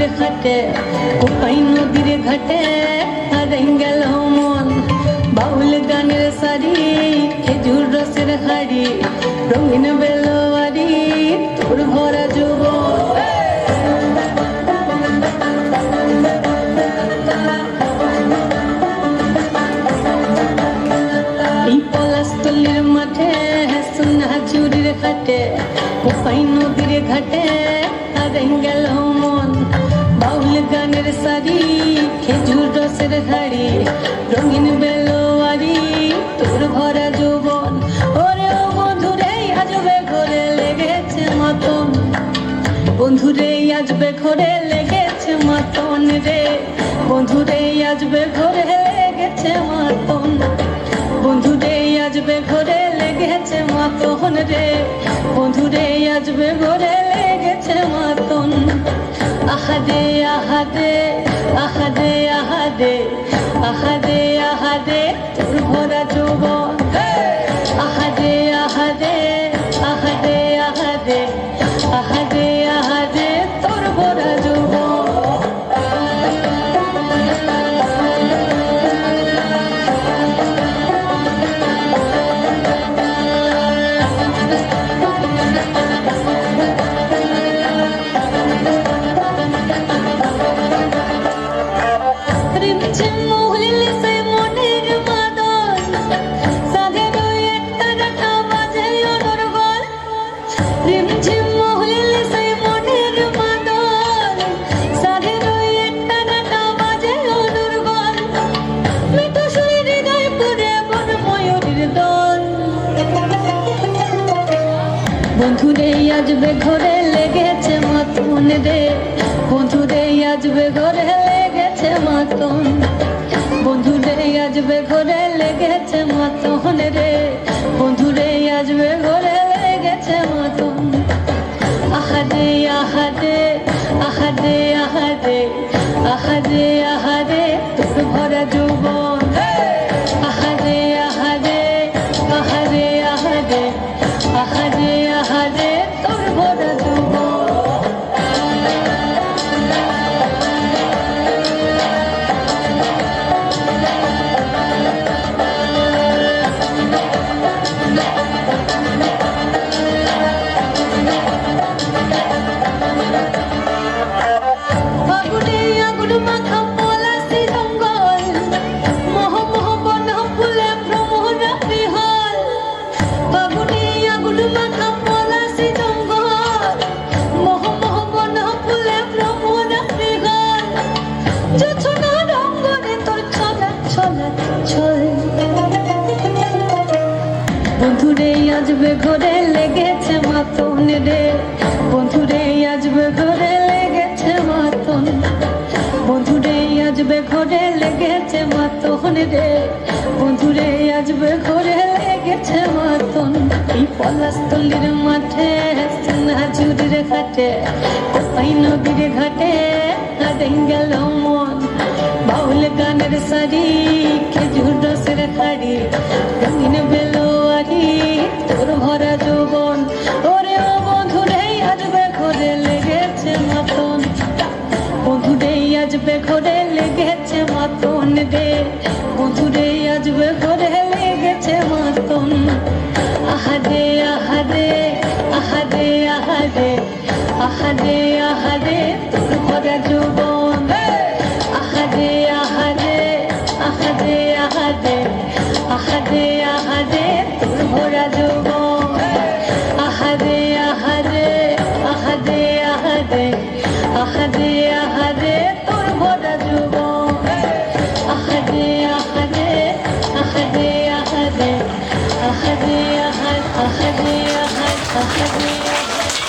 ঘাটে কোপাই নদীর ঘাটে? হারাই মন, বাউল গানের শাড়ি খেজুর রসের হাড়ি, রঙিন বেলোয়ারি, তোর ভরা যুবন। পলাশতলির মাঠে সোনা চুরির ঘাটে কোপাই নদীর ঘাটে? হারাই গেল মন গানের শাড়ি, খেজুর রসের হাড়ি, রঙিন বেলোয়ারি, তোর ভরা যৌবন। ওরে ও বন্ধুরে আজবে ঘরে লেগেছে মাতন। বন্ধুরে আজবে ঘরে লেগেছে মাতন রে। বন্ধুরে আজবে ঘরে লেগেছে মাতন। বন্ধুরে আজবে ঘরে লেগেছে মাতন রে। বন্ধুরে আজবে ঘরে লেগেছে মাতন। আহাদে Eu বন্ধু রে আজ বেঘরে লেগেছে মাতন রে। বন্ধু রে আজ বেঘরে লেগেছে মাতন। বন্ধু রে আজ বেঘরে লেগেছে মাতন রে। মাতন রে ঘরে লেগেছে মাতন। বন্ধুরে আজবে ঘরে লেগেছে মাতন রে। বন্ধুরে আজবে ঘরে লেগেছে মাতন। এই পলাশতলির মাঠে ঝুরির ঘাটে কোপাই নদীর ঘাটে হারাই গেল মন। বাউল গানের শাড়ি খেজুর রসের খাড়ি, রঙিন বেলোয়ারি, তোর ভরা যৌবন বন্ধুরে আজবে ঘরে লেগেছে মাতন আহাদে আহাদে আহাদে আহাদে আহাদে আহাদে তোর ভরা যৌবন আহাদে আহাদে আহাদে আহাদে আহাদে আহাদে তোর ভরা যৌবন Thank you.